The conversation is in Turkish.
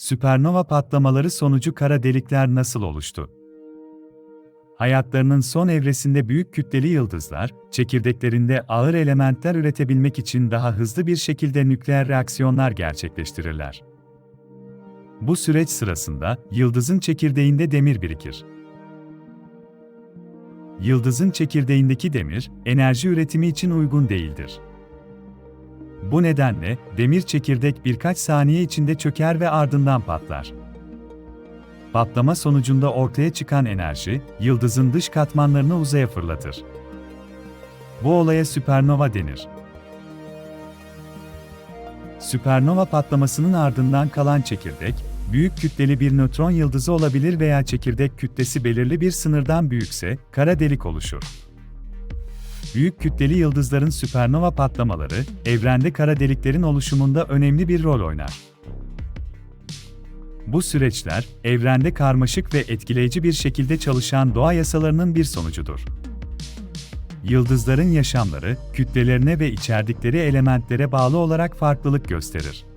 Süpernova patlamaları sonucu kara delikler nasıl oluştu? Hayatlarının son evresinde büyük kütleli yıldızlar, çekirdeklerinde ağır elementler üretebilmek için daha hızlı bir şekilde nükleer reaksiyonlar gerçekleştirirler. Bu süreç sırasında yıldızın çekirdeğinde demir birikir. Yıldızın çekirdeğindeki demir, enerji üretimi için uygun değildir. Bu nedenle demir çekirdek birkaç saniye içinde çöker ve ardından patlar. Patlama sonucunda ortaya çıkan enerji, yıldızın dış katmanlarını uzaya fırlatır. Bu olaya süpernova denir. Süpernova patlamasının ardından kalan çekirdek, büyük kütleli bir nötron yıldızı olabilir veya çekirdek kütlesi belirli bir sınırdan büyükse, kara delik oluşur. Büyük kütleli yıldızların süpernova patlamaları, evrende kara deliklerin oluşumunda önemli bir rol oynar. Bu süreçler, evrende karmaşık ve etkileyici bir şekilde çalışan doğa yasalarının bir sonucudur. Yıldızların yaşamları, kütlelerine ve içerdikleri elementlere bağlı olarak farklılık gösterir.